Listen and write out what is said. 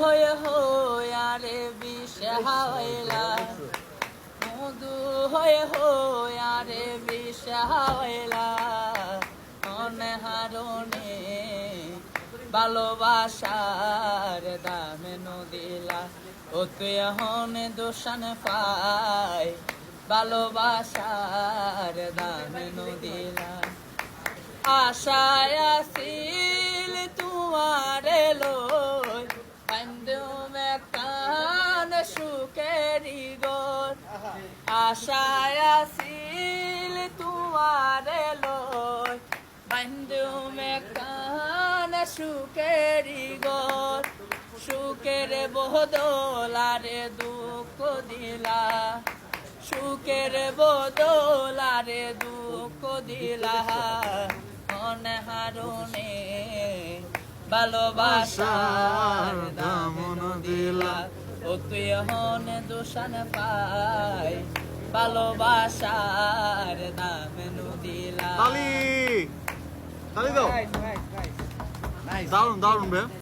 হয়ে হয়ে আরে বিষহাইলা মধু হয়ে হয়ে আরে বিষহাইলা অনহারণে ভালোবাসার দামে নদিলা। ও তুই এখন দোষণ পাই ভালোবাসার দামে নদিলা। আশায় আসিল সুখেরি গোর আশায় আসিল তোমার লই পান্ডুমে কান সুখেরি গোর সুখের বদলারে দুঃখ দিলা সুখের বদলারে দুঃখ দিলা মনে হারুনে দিলা ও তুই হন দোষান পাই ভালোবাসার দামন দিলা তালি তালি দাও। দারুণ দারুণ ভাই